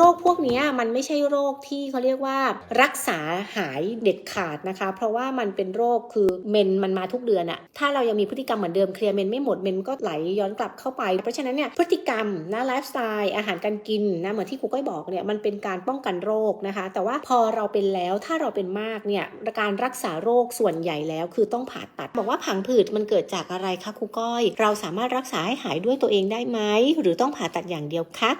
โรคพวกนี้มันไม่ใช่โรคที่เขาเรียกว่ารักษาหายเด็ดขาดนะคะ เพราะว่ามันเป็นโรคคือเมนมันมาทุกเดือนอะถ้าเรายังมีพฤติกรรมเหมือนเดิมเคลียร์เมนไม่หมดเมนก็ไหลย้อนกลับเข้าไป เพราะฉะนั้นเนี่ยพฤติกรรมนะไลฟ์สไตล์อาหารการกินนะเหมือนที่ครูก้อยบอกเนี่ยมันเป็นการป้องกันโรคนะคะ แต่ว่าพอเราเป็นแล้วถ้าเราเป็นมากเนี่ยการรักษาโรคส่วนใหญ่แล้ว คือต้องผ่าตัด บอกว่าผังผืดมันเกิดจากอะไรคะครูก้อย เราสามารถรักษาให้หายด้วยตัวเองได้ไหมหรือต้องผ่าตัดอย่างเดียวคะ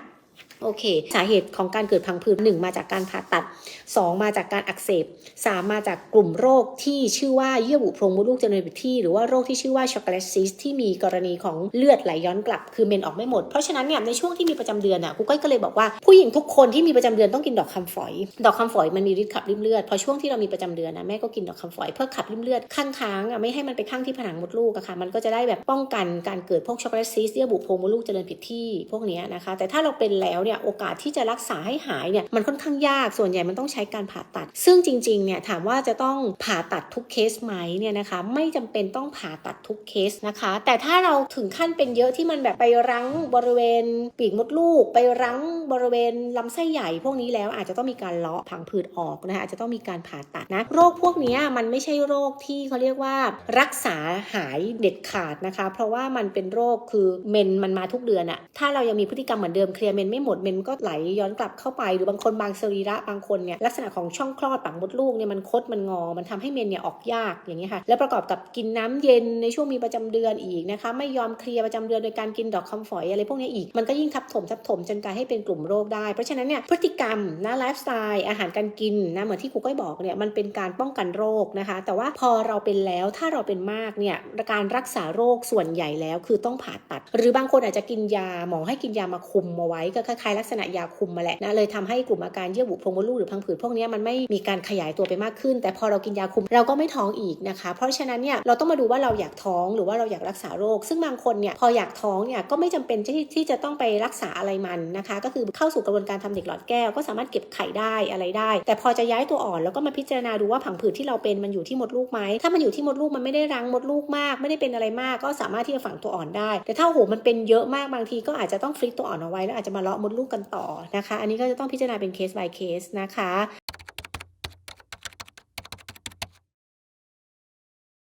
โอเค สาเหตุของการเกิดพังผืดหนึ่งมาจากการผ่าตัด 2 มาจากการอักเสบ 3 มาจากกลุ่มโรคที่ชื่อว่าเยื่อบุโพรงมดลูกเจเนอเรทีหรือว่าโรคที่ชื่อว่าช็อกโกแลตซิสที่มีกรณีของเลือดไหลย้อนกลับ คือเมนออกไม่หมด เพราะฉะนั้นเนี่ยในช่วงที่มีประจำเดือนอะครูก้อยก็เลยบอกว่าผู้หญิงทุกคนที่มีประจำเดือนต้องกินดอกคำฝอย ดอกคำฝอยมันมีฤทธิ์ขับริมเลือดพอช่วงที่เรามีประจำเดือนนะแม่ก็กินดอกคำฝอยเพื่อขับริมเลือดข้างค้างอะไม่ให้มันไปข้างที่ผนังมดลูกอะค่ะมันก็จะได้แบบป้องกันการเกิดพวกช็อกโกแลตซิสเยื่อบุโพรงมดลูกเริญผิดที่พวกนี้นะคะแต่ถ้าเราเป็นแล้วเนี่ยโอกาสที่จะรักษาให้หายเนี่ยมันค่อนข้างยากส่วนใหญ่มันต้องใช้การผ่าตัด ซึ่งจริงๆเนี่ยถามว่าจะต้องผ่าตัดทุกเคสไหมเนี่ยนะคะไม่จำเป็นต้องผ่าตัดทุกเคสนะคะ แต่ถ้าเราถึงขั้นเป็นเยอะที่มันแบบไปรั้งบริเวณปีกมดลูก ไปรั้งบริเวณลำไส้ใหญ่พวกนี้แล้วอาจจะต้องมีการเลาะผังผืดออกนะคะอาจจะต้องมีการผ่าตัดนะโรคพวกนี้มันไม่ใช่โรคที่เขาเรียกว่ารักษาหายเด็ดขาดนะคะ เพราะว่ามันเป็นโรคคือเมนมันมาทุกเดือนอะถ้าเรายังมีพฤติกรรมเหมือนเดิมเคลียร์เมนไม่หมดเมนก็ไหลย้อนกลับเข้าไปหรือบางคนบางสรีระบางคนเนี่ยลักษณะของช่องคลอดปากมดลูกเนี่ยมันคดมันงอ มันทำให้เมนเนี่ยออกยากอย่างเงี้ยค่ะแล้วประกอบกับกินน้ำเย็นในช่วงมีประจำเดือนอีกนะคะไม่ยอมเคลียร์ประจำเดือนโดยการกินดอกคำฝอยอะไรพวกนี้อีกมันก็ยิ่งทับถมทับถมจนกลายให้เป็นกลุ่มโรคได้ เพราะฉะนั้นเนี่ยพฤติกรรมนะไลฟ์สไตล์อาหารการกินนะเหมือนที่ครูก้อยบอกเนี่ยมันเป็นการป้องกันโรคนะคะ แต่ว่าพอเราเป็นแล้วถ้าเราเป็นมากเนี่ยการรักษาโรคส่วนใหญ่แล้ว คือต้องผ่าตัด หรือบางคนอาจจะกินยาหมอให้กินยามาคุมมาไว้ก็คล้ายๆลักษณะยาคุมมาแหละนะเลยทำให้กลุ่มอาการเยื่อบุโพรงมดลูกหรือพังผืดพวกนี้มันไม่มีการขยายตัวไปมากขึ้น แต่พอเรากินยาคุมเราก็ไม่ท้องอีกนะคะ เพราะฉะนั้นเนี่ยเราต้องมาดูว่าเราอยากท้องหรือว่าเราอยากรักษาโรค ซึ่งบางคนเนี่ยพออยากท้องเนี่ยก็ไม่จำเป็นที่ที่จะต้องไปรักษาอะไรมันนะคะ ก็คือเข้าสู่กระบวนการทำเด็กหลอดแก้วก็สามารถเก็บไข่ได้อะไรได้ แต่พอจะย้ายตัวอ่อนแล้วก็มาพิจารณาดูว่าผังผืดที่เราเป็นมันอยู่ที่มดลูกไหมถ้ามันอยู่ที่มดลูกมันไม่ได้รังมดลูกมาก ไม่ได้เป็นอะไรมากก็สามารถที่จะฝังตัวอ่อนได้ แต่ถ้าโหมันเป็นเยอะมากบางทีก็อาจจะต้องฟลิกตัวอ่อนเอาไว้แล้วอาจจะมาเลาะมดลูกกันต่อนะคะ อันนี้ก็จะต้องพิจารณาเป็นเคส by เคสนะคะ